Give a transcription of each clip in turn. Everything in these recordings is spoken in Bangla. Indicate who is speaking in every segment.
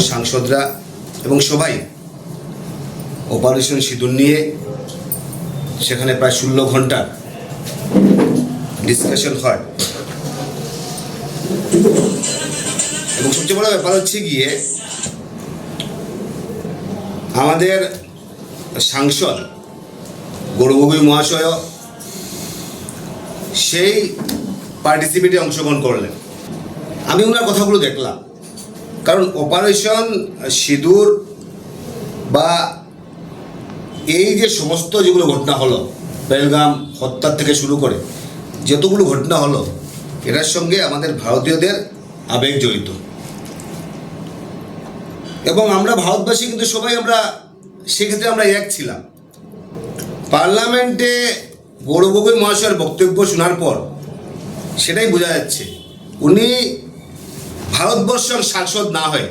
Speaker 1: সাংসদরা এবং সবাই অপারেশন সিঁদুর নিয়ে সেখানে প্রায় ষোলো ঘণ্টার ডিসকাশন হয়। এবং সবচেয়ে বড় ব্যাপার হচ্ছে গিয়ে আমাদের সাংসদ গৌরবগী মহাশয় সেই পার্টিসিপেটে অংশগ্রহণ করলেন। আমি ওনার কথাগুলো দেখলাম। কারণ অপারেশন সিঁদুর বা এই যে সমস্ত যেগুলো ঘটনা হলো, বেলগাম হত্যার থেকে শুরু করে যতগুলো ঘটনা হলো, এটার সঙ্গে আমাদের ভারতীয়দের আবেগ জড়িত। এবং আমরা ভারতবাসী কিন্তু সবাই আমরা, সেক্ষেত্রে আমরা এক ছিলাম। পার্লামেন্টে গৌরব গগৈ মহাশয়ের বক্তব্য শোনার পর সেটাই বোঝা যাচ্ছে। উনি ভারতবর্ষের সাংসদ না হয়ে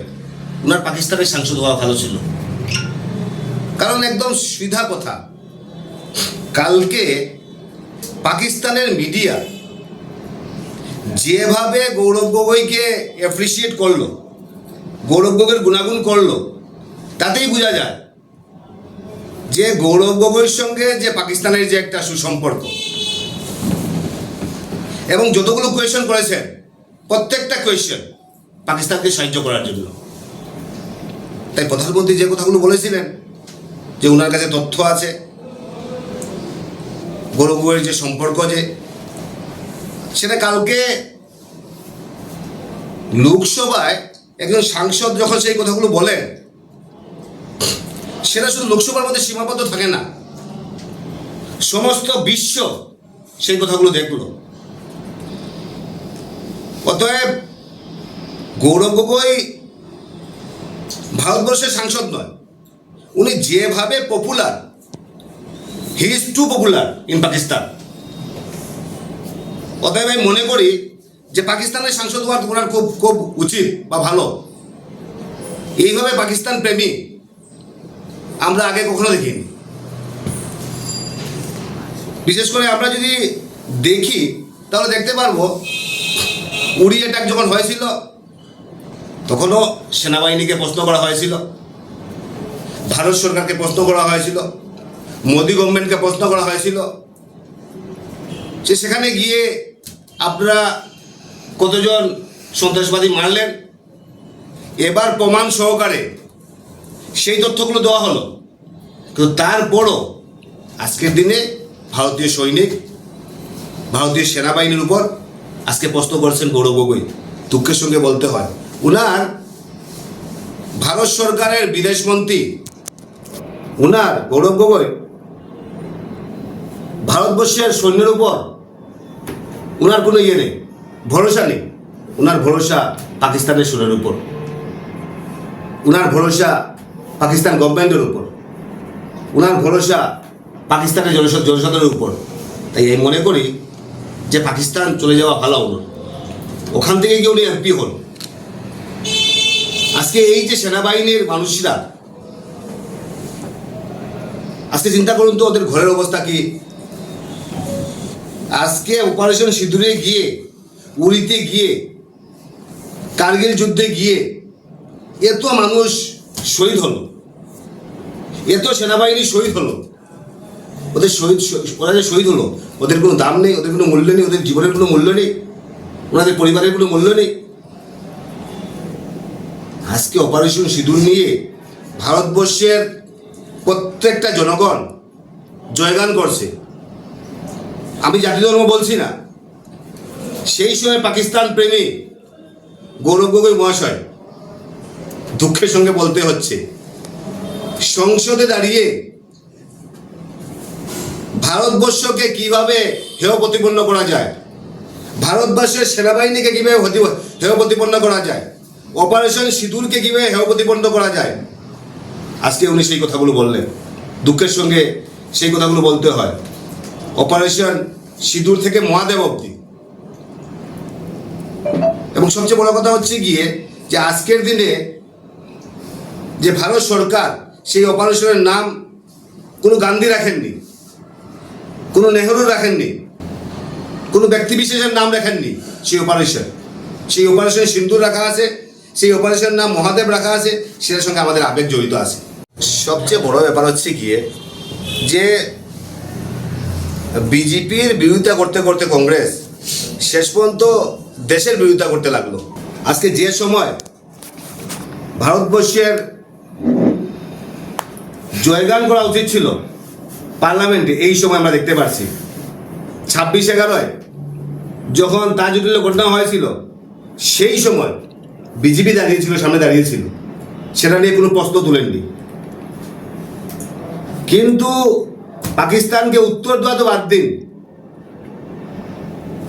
Speaker 1: ওনার পাকিস্তানের সাংসদ হওয়া ভালো ছিল। কারণ একদম সিধা কথা, কালকে পাকিস্তানের মিডিয়া যেভাবে গৌরব গগৈকে অ্যাপ্রিসিয়েট করল, গৌরব গগৈর গুণাগুণ করল, তাতেই বোঝা যায় যে গৌরব গগৈর সঙ্গে যে পাকিস্তানের যে একটা সুসম্পর্ক এবং যতগুলো কোয়েশন করেছেন, প্রত্যেকটা কোয়েশন পাকিস্তানকে সাহায্য করার জন্য। তাই প্রধানমন্ত্রী যে কথাগুলো বলেছিলেন, যে ওনার কাছে তথ্য আছে গৌরব গগৈর যে সম্পর্ক যে, সেটা কালকে লোকসভায় একজন সাংসদ যখন সেই কথাগুলো বলেন, সেটা শুধু লোকসভার মধ্যে সীমাবদ্ধ থাকে না। সমস্ত বিশ্ব সেই কথাগুলো দেখল। অতএব গৌরব গগৈ ভারতবর্ষের সাংসদ নয়। উনি যেভাবে popular he is too popular in Pakistan অতএব আমি মনে করি যে পাকিস্তানের সাংসদ হওয়ার ওনার খুব খুব উচিত বা ভালো। এইভাবে পাকিস্তান প্রেমী আমরা আগে কখনো দেখিনি। বিশেষ করে আমরা যদি দেখি, তাহলে দেখতে পারব উড়ি অ্যাটাক যখন হয়েছিল তখনও সেনাবাহিনীকে প্রশ্ন করা হয়েছিল, ভারত সরকারকে প্রশ্ন করা হয়েছিল, মোদি গভর্নমেন্টকে প্রশ্ন করা হয়েছিল যে সেখানে গিয়ে আপনারা কতজন সন্ত্রাসবাদী মারলেন। এবার প্রমাণ সহকারে সেই তথ্যগুলো দেওয়া হলো। কিন্তু তারপরও আজকের দিনে ভারতীয় সৈনিক, ভারতীয় সেনাবাহিনীর উপর আজকে প্রশ্ন করেছেন গৌরব গগৈ। দুঃখের সঙ্গে বলতে হয়। উনার ভারত সরকারের বিদেশমন্ত্রী উনার গৌরব গগৈ, ভারতবর্ষের সৈন্যের উপর উনার কোনো ইয়ে নেই, ভরসা নেই। উনার ভরসা পাকিস্তানের সুরের উপর। উনার ভরসা পাকিস্তান গভর্নমেন্টের উপর। উনার ভরসা পাকিস্তানের জনসাধারণ জনসাধারণের উপর। তাই আমি মনে করি যে পাকিস্তান চলে যাওয়া ভালো হলো ওখান থেকে গিয়ে উনি এমপি হন। আজকে এই যে সেনাবাহিনীর মানুষরা, আজকে চিন্তা করুন তো ওদের ঘরের অবস্থা কি? আজকে অপারেশন সিঁদুরে গিয়ে উড়িতে গিয়ে, কার্গিল যুদ্ধে গিয়ে এত মানুষ শহীদ হলো। এত সেনাবাহিনী শহীদ হলো। ওদের শহীদ, ওরা যে শহীদ হলো, ওদের কোনো দাম নেই, ওদের কোনো মূল্য নেই, ওদের জীবনের কোনো মূল্য নেই, ওনাদের পরিবারের কোনো মূল্য নেই। আজকে অপারেশন সিঁদুর নিয়ে ভারতবর্ষের প্রত্যেকটা জনগণ জয়গান করছে। আমি জাতি ধর্ম বলছি না। সেই সময় পাকিস্তান প্রেমী গৌরব গগৈ মহাশয় দুঃখের সঙ্গে বলতে হচ্ছে, সংসদে দাঁড়িয়ে ভারতবর্ষকে কীভাবে হেয় প্রতিপন্ন করা যায়, ভারতবর্ষের সেনাবাহিনীকে কীভাবে হেয় প্রতিপন্ন করা যায় অপারেশন সিঁদুরকে কীভাবে হেয় প্রতিপন্ন করা যায়? আজকে উনি সেই কথাগুলো বললেন। দুঃখের সঙ্গে সেই কথাগুলো বলতে হয়। অপারেশন সিঁদুর থেকে মহাদেব অবধি। এবং সবচেয়ে বড় কথা হচ্ছে গিয়ে যে আজকের দিনে যে ভারত সরকার সেই অপারেশনের নাম কোনো গান্ধী রাখেননি, কোনো নেহরু রাখেননি, কোনো ব্যক্তি বিশেষের নাম রাখেননি সেই অপারেশন সেই অপারেশনে সিন্দুর রাখা আছে সেই অপারেশন নাম মহাদেব রাখা আছে, সেটার সঙ্গে আমাদের আবেগ জড়িত আছে। সবচেয়ে বড় ব্যাপার হচ্ছে গিয়ে যে বিজেপির বিরোধিতা করতে করতে কংগ্রেস শেষ পর্যন্ত দেশের বিরোধিতা করতে লাগল। আজকে যে সময় ভারতবর্ষের জয়গান করা উচিত ছিল, পার্লামেন্টে, এই সময় আমরা দেখতে পাচ্ছি ছাব্বিশ এগারোয় যখন তাজুদ্দুল্লাহ ঘটনা হয়েছিল, সেই সময় বিজেপি দাঁড়িয়েছিল, সামনে দাঁড়িয়েছিল। সেটা নিয়ে কোনো প্রশ্ন তুলেননি। কিন্তু পাকিস্তানকে উত্তর দেওয়া তো বাদ দিন।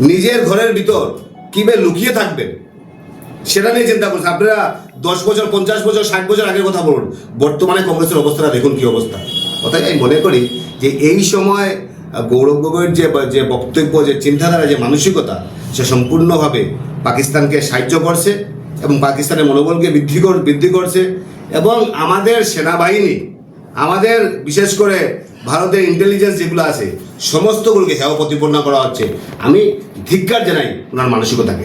Speaker 1: নিজের ঘরের ভিতর কীভাবে লুকিয়ে থাকবেন, সেটা নিয়ে চিন্তা করছে আপনারা দশ বছর, পঞ্চাশ বছর, ষাট বছর আগের কথা বলুন। বর্তমানে কংগ্রেসের অবস্থাটা দেখুন কি অবস্থা। অর্থাৎ আমি মনে করি যে এই সময় গৌরব গগৈর যে যে বক্তব্য, যে চিন্তাধারা, যে মানসিকতা, সে সম্পূর্ণভাবে পাকিস্তানকে সাহায্য করছে। এবং পাকিস্তানের মনোবলকে বৃদ্ধি বৃদ্ধি করছে এবং আমাদের সেনাবাহিনী, আমাদের বিশেষ করে ভারতের ইন্টেলিজেন্স যেগুলো আছে, সমস্তগুলোকে হেয় প্রতিপন্ন করা হচ্ছে। আমি ধিক্কার জানাই ওনার মানসিকতাকে।